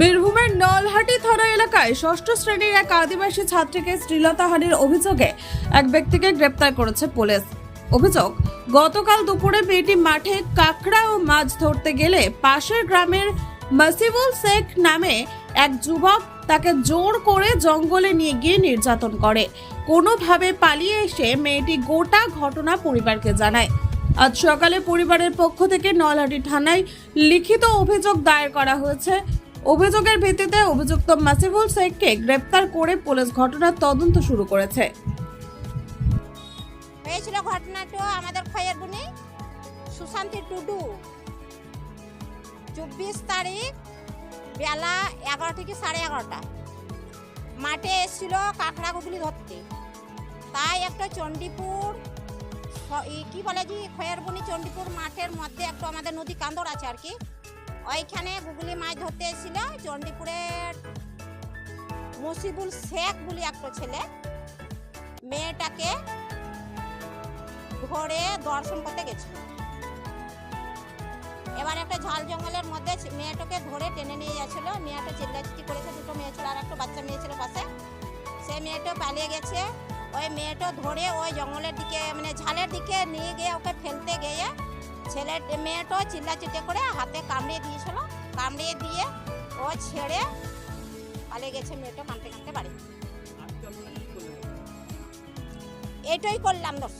বীরভূমের নলহাটি থানা এলাকায় ষষ্ঠ শ্রেণির এক আদিবাসী ছাত্রীকে শ্রীলতাহানির অভিযোগে এক ব্যক্তিকে গ্রেপ্তার করেছে পুলিশ। অভিযোগ, গতকাল দুপুরে মেয়েটি মাঠে কাঁকড়া ও মাছ ধরতে গেলে পাশের গ্রামের মাসিবুল শেখ নামে এক যুবক তাকে জোর করে জঙ্গলে নিয়ে গিয়ে নির্যাতন করে। কোনোভাবে পালিয়ে এসে মেয়েটি গোটা ঘটনা পরিবারকে জানায়। আজ সকালে পরিবারের পক্ষ থেকে নলহাটি থানায় লিখিত অভিযোগ দায়ের করা হয়েছে। অভিযোগের ভিত্তিতে অভিযুক্ত মাসিবুল শেখকে গ্রেপ্তার করে পুলিশ ঘটনার তদন্ত শুরু করেছে। হয়েছিল ঘটনাটা আমাদের খয়ারবুনি সুশান্তি টুডু। চব্বিশ তারিখ বেলা এগারো থেকে সাড়ে এগারোটা। মাঠে এসেছিল কাঁকড়া গুগলি ধরতে। তাই একটা চণ্ডীপুর কি বলে যে খয়েরবনি চণ্ডীপুর মাঠের মধ্যে একটু আমাদের নদী কান্দর আছে আর কি। ওইখানে গুগলি মাছ ধরতে এসেছিল চণ্ডীপুরের মসিবুল শেখ বলে একটা ছেলে। মেয়েটাকে ধরে দর্শন করতে গেছিল। এবার একটা ঝাল জঙ্গলের মধ্যে মেয়েটাকে ধরে টেনে নিয়ে যাচ্ছিল। মেয়েটা চিল্লাচিল্লি করেছে, দুটো মেয়ে ছিল আর একটা বাচ্চা মেয়ে ছিল পাশে। সেই মেয়েটা পালিয়ে গেছে। ওই মেয়েটা ধরে ওই জঙ্গলের দিকে মানে ঝালের দিকে নিয়ে গিয়ে ওকে ফেলতে গিয়ে ছেলে মেয়েটাও চিল্লা চিটে করে হাতে কামড়িয়ে দিয়েছিল। কামড়িয়ে দিয়ে ও ছেড়ে পালে গেছে মেয়েটা কাঁদতে কাঁদতে বাড়ি। এটাই করলাম দোষ